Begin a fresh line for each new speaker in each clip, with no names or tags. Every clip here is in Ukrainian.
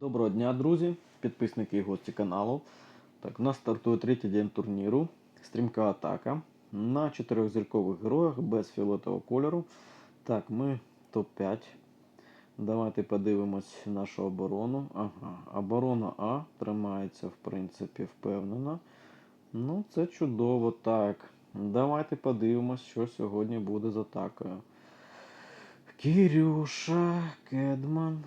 Доброго дня, друзі, підписники і гості каналу. Так, у нас стартує третій день турніру. Стрімка атака на чотирьохзіркових героях без фіолетового кольору. Так, ми топ-5. Давайте подивимось нашу оборону. Ага, оборона А тримається, в принципі, впевнена. Ну, це чудово. Так. Давайте подивимось, що сьогодні буде з атакою. Кірюша, Кедман.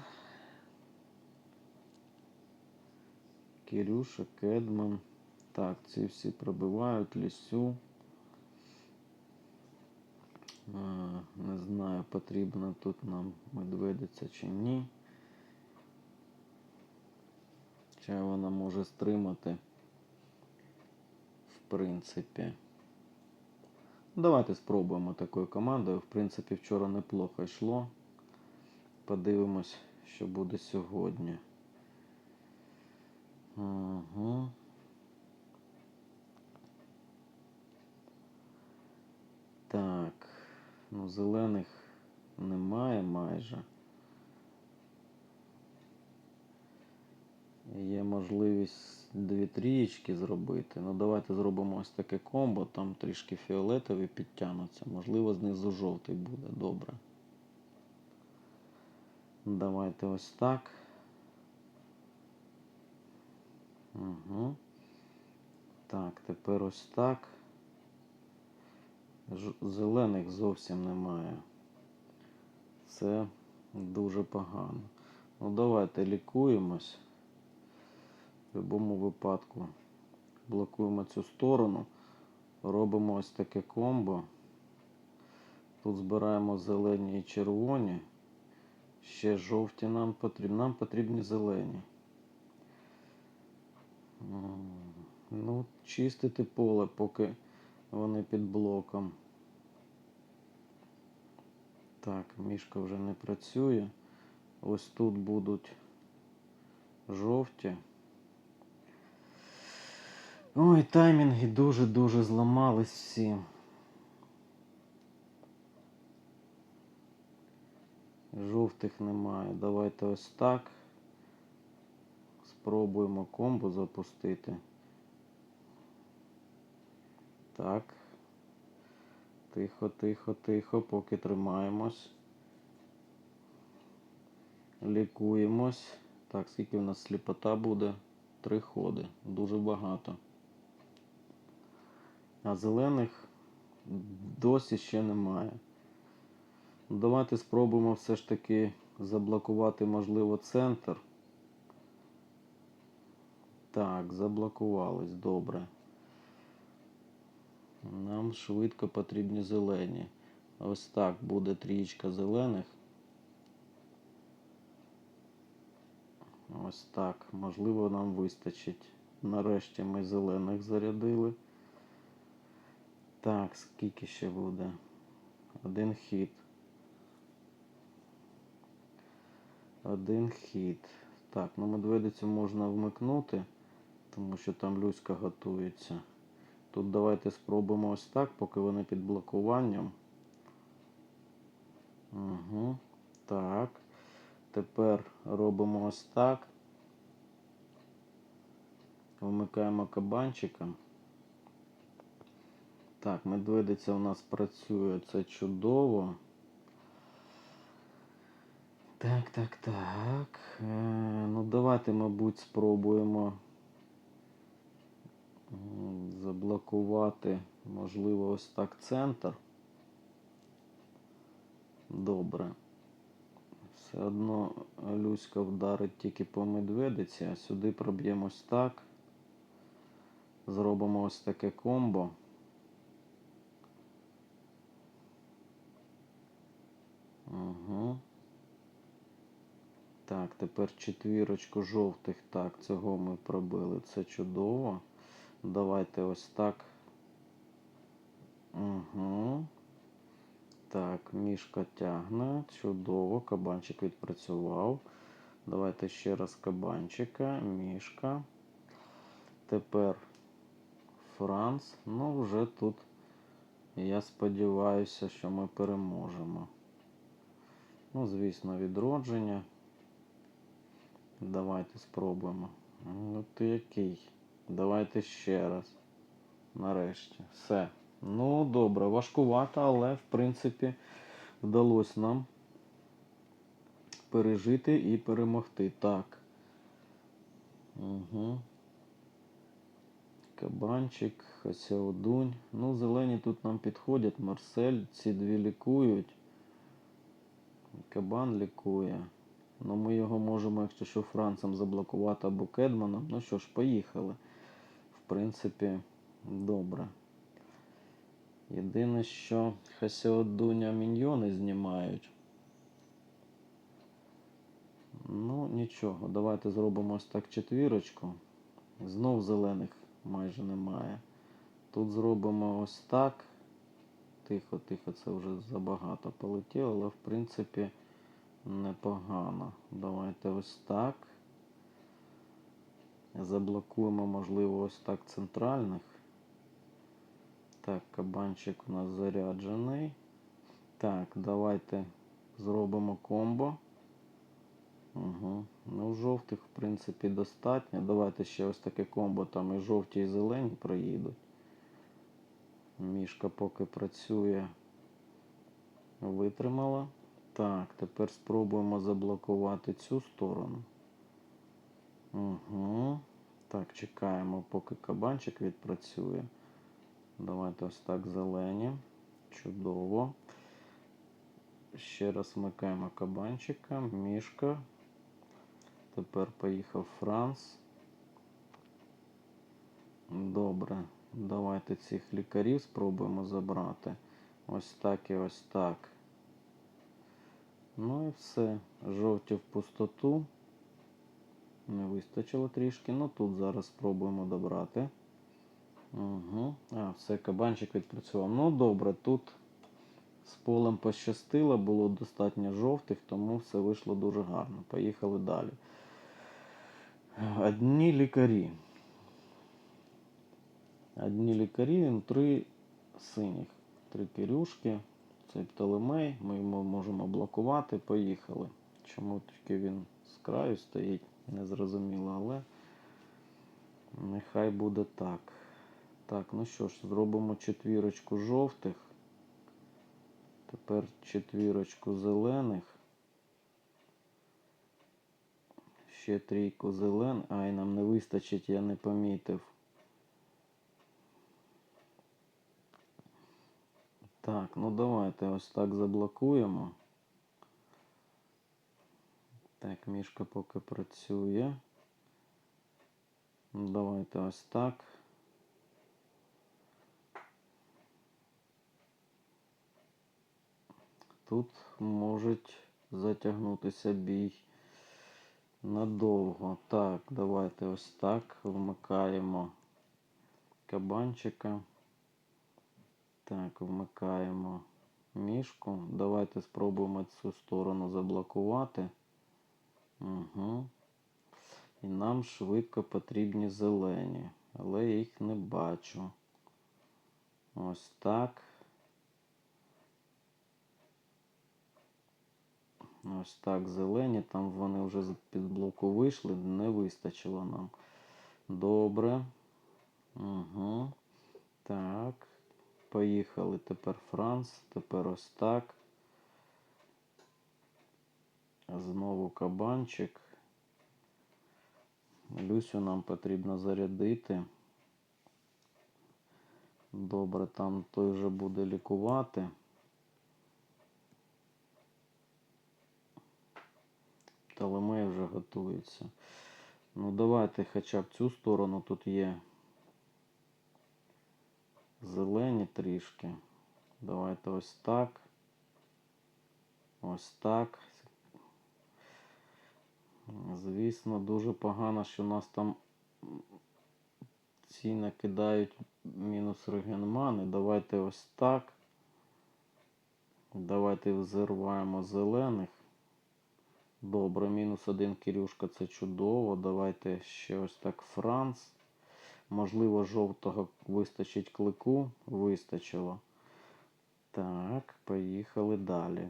Кирюша, Кедман. Так, ці всі пробивають лісю. Не знаю, потрібно тут нам медведиця чи ні. Чи вона може стримати. В принципі. Давайте спробуємо такою командою. В принципі, вчора неплохо йшло. Подивимось, що буде сьогодні. Ага. Так. Ну, зелених немає майже. Є можливість дві трієчки зробити. Ну, давайте зробимо ось таке комбо, там трішки фіолетові підтягнуться. Можливо, знизу жовтий буде добре. Давайте ось так. Угу. Так, тепер ось так. Ж- Зелених зовсім немає. Це дуже погано. Ну давайте лікуємось. В будь-якому випадку блокуємо цю сторону. Робимо ось таке комбо. Тут збираємо зелені і червоні. Ще жовті нам потрібні. Нам потрібні зелені. Ну, чистити поле, поки вони під блоком. Так, мішка вже не працює. Ось тут будуть жовті. Ой, таймінги дуже-дуже зламались всі. Жовтих немає. Давайте ось так. Спробуємо комбо запустити. Так. Тихо, тихо, тихо, поки тримаємось. Лікуємось. Так, скільки у нас сліпота буде? Три ходи. Дуже багато. А зелених досі ще немає. Давайте спробуємо все ж таки заблокувати, можливо, центр. Так, заблокувались, добре. Нам швидко потрібні зелені. Ось так буде трієчка зелених. Ось так. Можливо, нам вистачить. Нарешті ми зелених зарядили. Так, скільки ще буде? Один хід. Один хід. Так, ну медведицю можна вмикнути, тому що там Люська готується. Тут давайте спробуємо ось так, поки вони під блокуванням. Угу. Так. Тепер робимо ось так. Вмикаємо кабанчика. Так, медведиця у нас працює, це чудово. Так, так, так. Е, ну давайте, мабуть, спробуємо заблокувати, можливо, ось так центр. Добре. Все одно Люська вдарить тільки по медведиці, а сюди проб'ємо ось так. Зробимо ось таке комбо. Угу. Так, тепер четвірочку жовтих. Так, цього ми пробили. Це чудово. Давайте ось так. Угу. Так, мішка тягне. Чудово. Кабанчик відпрацював. Давайте ще раз кабанчика, мішка. Тепер Франц. Ну, вже тут я сподіваюся, що ми переможемо. Ну, звісно, відродження. Давайте спробуємо. Ну ти який? Давайте ще раз. Нарешті. Все. Ну, добре, важкувато, але в принципі вдалося нам пережити і перемогти. Так. Угу. Кабанчик, Хасяодунь. Ну, зелені тут нам підходять. Марсель, ці дві лікують. Кабан лікує. Ну, ми його можемо, якщо що, Францем заблокувати або Кедманом. Ну що ж, поїхали. Принципі, добре. Єдине, що Хасяодуня міньйони знімають. Ну, нічого, давайте зробимо ось так четвірочку. Знов зелених майже немає. Тут зробимо ось так. Тихо, тихо, це вже забагато полетіло, але в принципі непогано. Давайте ось так. Заблокуємо, можливо, ось так центральних. Так, кабанчик у нас заряджений. Так, давайте зробимо комбо. Угу. Ну, жовтих, в принципі, достатньо. Давайте ще ось таке комбо, там і жовті, і зелені проїдуть. Мішка поки працює. Витримала. Так, тепер спробуємо заблокувати цю сторону. Угу. Так, чекаємо, поки кабанчик відпрацює. Давайте ось так зелені. Чудово. Ще раз вмикаємо кабанчика, мішка. Тепер поїхав Франц. Добре. Давайте цих лікарів спробуємо забрати. Ось так і ось так. Ну і все. Жовті в пустоту. Не вистачило трішки. Ну тут зараз спробуємо добрати. Угу. А, все, кабанчик відпрацював. Ну добре, тут з полем пощастило, було достатньо жовтих, тому все вийшло дуже гарно. Поїхали далі. Одні лікарі. Одні лікарі, три синіх. Три кирюшки. Цей Птолемей. Ми його можемо блокувати. Поїхали. Чому тільки він з краю стоїть, незрозуміло, але нехай буде так. Так, ну що ж, зробимо четвірочку жовтих. Тепер четвірочку зелених. Ще трійку зелен. Ай, нам не вистачить, я не помітив. Так, ну давайте ось так заблокуємо. Так, мішка поки працює. Ну, Давайте ось так. Тут можуть затягнутися бій надовго. Так, давайте ось так вмикаємо кабанчика. Так, вмикаємо мішку. Давайте спробуємо цю сторону заблокувати. Угу. І нам швидко потрібні зелені, але я їх не бачу. Ось так. Ось так, зелені, там вони вже під блоку вийшли, не вистачило нам. Добре. Угу. Так. Поїхали тепер Франц, тепер ось так. Знову кабанчик. Люсю нам потрібно зарядити. Добре, там той вже буде лікувати. Талемей вже готується. Ну, давайте хоча б цю сторону тут є зелені трішки. Давайте ось так. Ось так. Звісно, дуже погано, що нас там ці накидають мінус регенмани. Давайте ось так. Давайте взірваємо зелених. Добре, мінус один Кирюшка, це чудово. Давайте ще ось так Франц. Можливо, жовтого вистачить клику. Вистачило. Так, поїхали далі.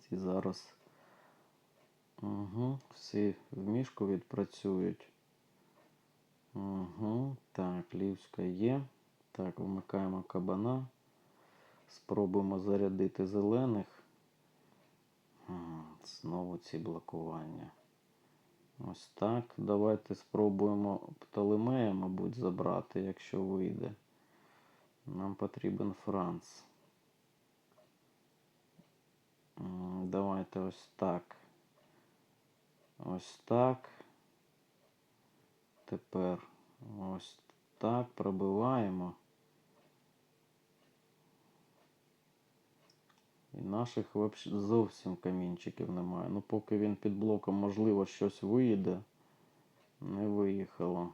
Ці зараз Угу. Всі в мішку відпрацюють. Угу. Так, лівська є. Так, вмикаємо кабана. Спробуємо зарядити зелених. Знову ці блокування. Ось так. Давайте спробуємо Птолемея, мабуть, забрати, якщо вийде. Нам потрібен Франц. Давайте ось так. Ось так. Тепер ось так пробиваємо. І наших зовсім камінчиків немає. Ну, поки він під блоком, можливо, щось виїде. Не виїхало.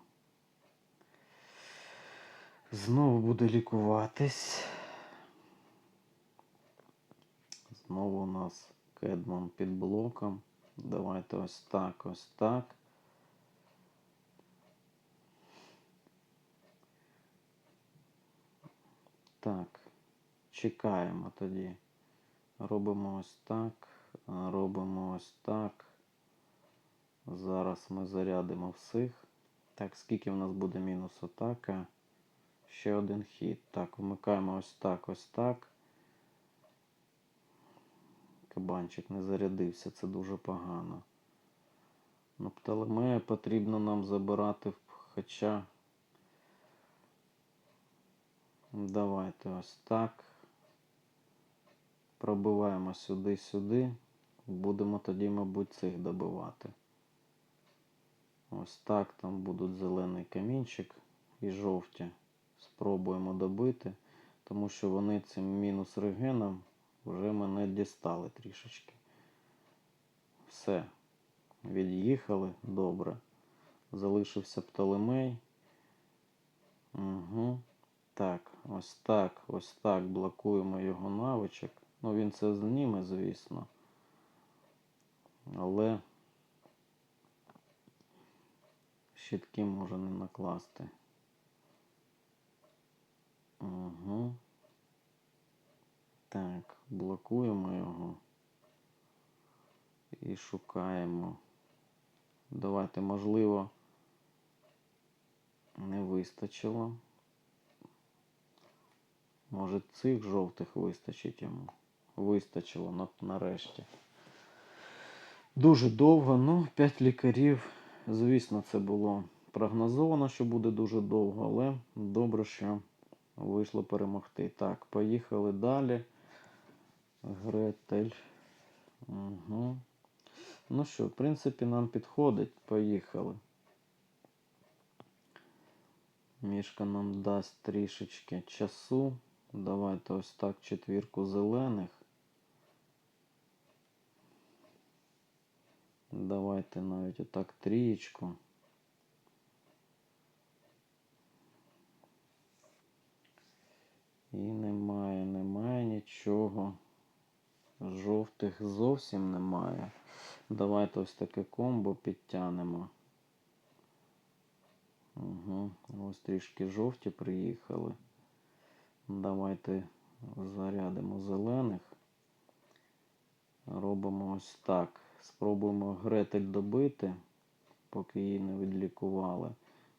Знову буде лікуватись. Знову у нас Кедман під блоком. Давайте ось так, ось так. Так, чекаємо тоді. Робимо ось так, робимо ось так. Зараз ми зарядимо всіх. Так, скільки в нас буде мінус атака? Ще один хід. Так, вмикаємо ось так, ось так. Кабанчик не зарядився, це дуже погано. Ну, Птолемея потрібно нам забирати, хоча. Давайте ось так. Пробиваємо сюди-сюди. Будемо тоді, мабуть, цих добивати. Ось так там будуть зелений камінчик і жовті. Спробуємо добити, тому що вони цим мінус регеном вже мене дістали трішечки. Все. Від'їхали. Добре. Залишився Птолемей. Угу. Так, ось так, ось так блокуємо його навичок. Ну, він це зніме, звісно. Але щитки може не накласти. Угу. Так, блокуємо його і шукаємо. Давайте, можливо, не вистачило. Може цих жовтих вистачить йому. Вистачило нарешті. Дуже довго, ну, 5 лікарів. Звісно, це було прогнозовано, що буде дуже довго, але добре, що вийшло перемогти. Так, поїхали далі. Гретель. Угу. Ну що, в принципі, нам підходить. Поїхали. Мішка нам дасть трішечки часу. Давайте ось так четвірку зелених. Давайте навіть отак трієчку. І немає, немає нічого. Жовтих зовсім немає. Давайте ось таке комбо підтягнемо. Угу. Ось трішки жовті приїхали. Давайте зарядимо зелених. Робимо ось так. Спробуємо гретель добити, поки її не відлікували.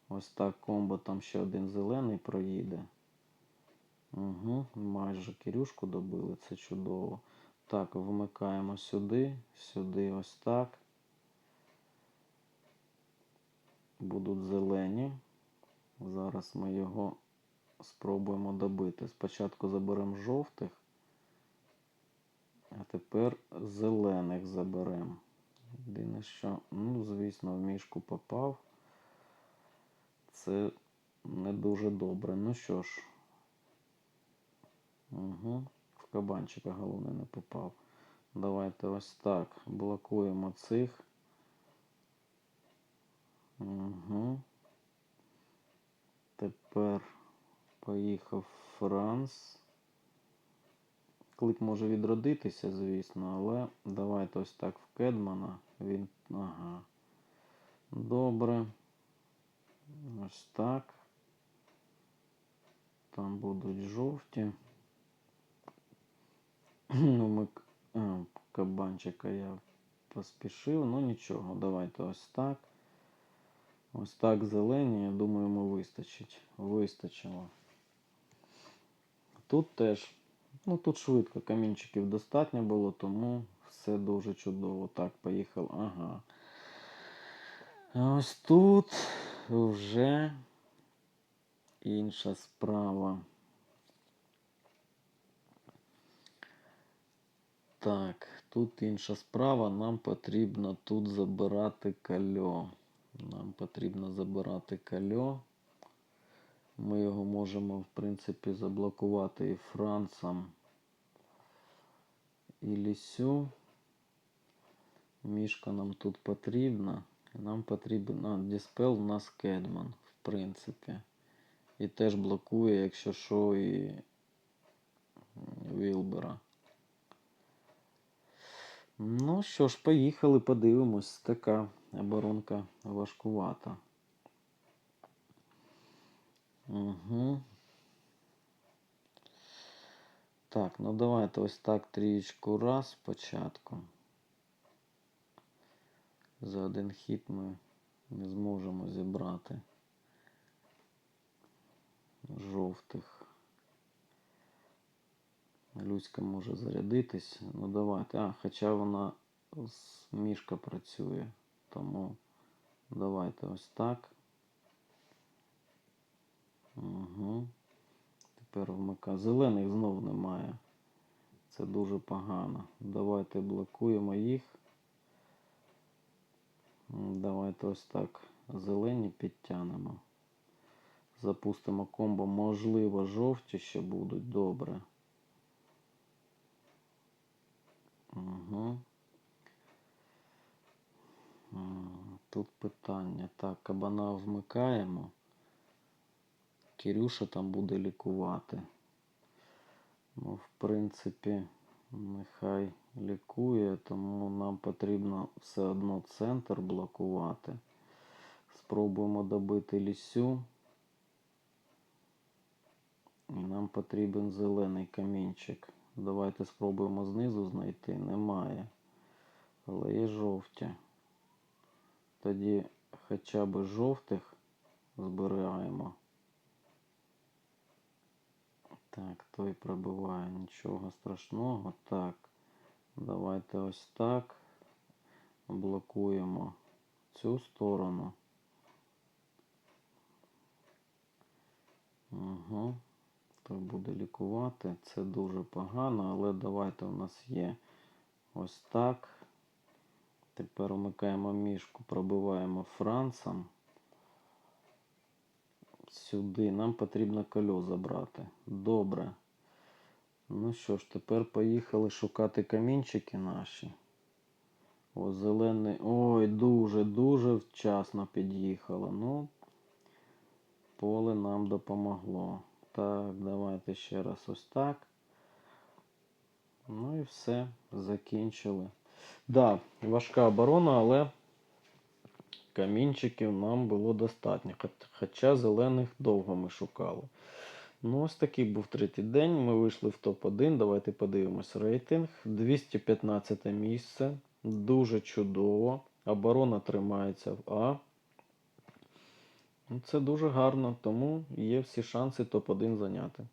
Ось так комбо там ще один зелений проїде. Угу, майже Кирюшку добили, це чудово. Так, вмикаємо сюди, сюди ось так. Будуть зелені. Зараз ми його спробуємо добити. Спочатку заберемо жовтих, а тепер зелених заберемо. Єдине, що, ну, звісно, в мішку попав. Це не дуже добре. Ну що ж. Угу. Кабанчика головне не попав. Давайте ось так. Блокуємо цих. Угу. Тепер поїхав Франц. Клик може відродитися, звісно, але давайте ось так в Кедмана. Він. Ага. Добре. Ось так. Там будуть жовті. Ну, ми а, кабанчика я поспішив, ну нічого, давайте ось так. Ось так зелені, я думаю, йому вистачить. Вистачило. Тут теж, ну тут швидко, камінчиків достатньо було, тому все дуже чудово. Так, поїхав. Ага. Ось тут вже інша справа. Так, тут інша справа. Нам потрібно тут забирати кальо. Нам потрібно забирати кальо. Ми його можемо, в принципі, заблокувати і Францем, і Лісю. Мішка нам тут потрібна. Нам потрібен. А, Діспел у нас Кедман, в принципі. І теж блокує, якщо що, і Вілбера. Ну що ж, поїхали, подивимось. Така оборонка важкувата. Угу. Так, ну давайте ось так трієчку раз спочатку. За один хід ми не зможемо зібрати жовтих. Люська може зарядитись. Ну давайте. А, хоча вона з мішка працює. Тому давайте ось так. Угу. Тепер вмика. Зелених знов немає. Це дуже погано. Давайте блокуємо їх. Давайте ось так. Зелені підтягнемо. Запустимо комбо. Можливо, жовті ще будуть. Добре. Угу. Тут питання. Так, кабана вмикаємо. Кирюша там буде лікувати. Ну, в принципі, нехай лікує, тому нам потрібно все одно центр блокувати. Спробуємо добити лісю. І нам потрібен зелений камінчик. Давайте спробуємо знизу знайти. Немає. Але є жовті. Тоді хоча б жовтих збираємо. Так, той пробиває, нічого страшного. Так, давайте ось так. Блокуємо цю сторону. Угу. Буде лікувати. Це дуже погано, але давайте у нас є ось так. Тепер вмикаємо мішку, пробиваємо францем. Сюди. Нам потрібно кольо забрати. Добре. Ну що ж, тепер поїхали шукати камінчики наші. О, зелений. Ой, дуже-дуже вчасно під'їхало. Ну, поле нам допомогло. Так, давайте ще раз ось так. Ну і все, закінчили. Да, важка оборона, але камінчиків нам було достатньо. Хоча зелених довго ми шукали. Ну, ось такий був третій день. Ми вийшли в топ-1. Давайте подивимось рейтинг. 215 місце. Дуже чудово. Оборона тримається в А. Ну, Це дуже гарно, тому є всі шанси топ-1 зайняти.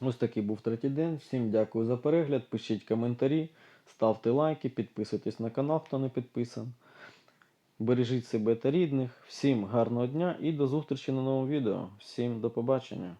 Ось такий був третій день. Всім дякую за перегляд. Пишіть коментарі, ставте лайки, підписуйтесь на канал, хто не підписан. Бережіть себе та рідних. Всім гарного дня і до зустрічі на новому відео. Всім до побачення.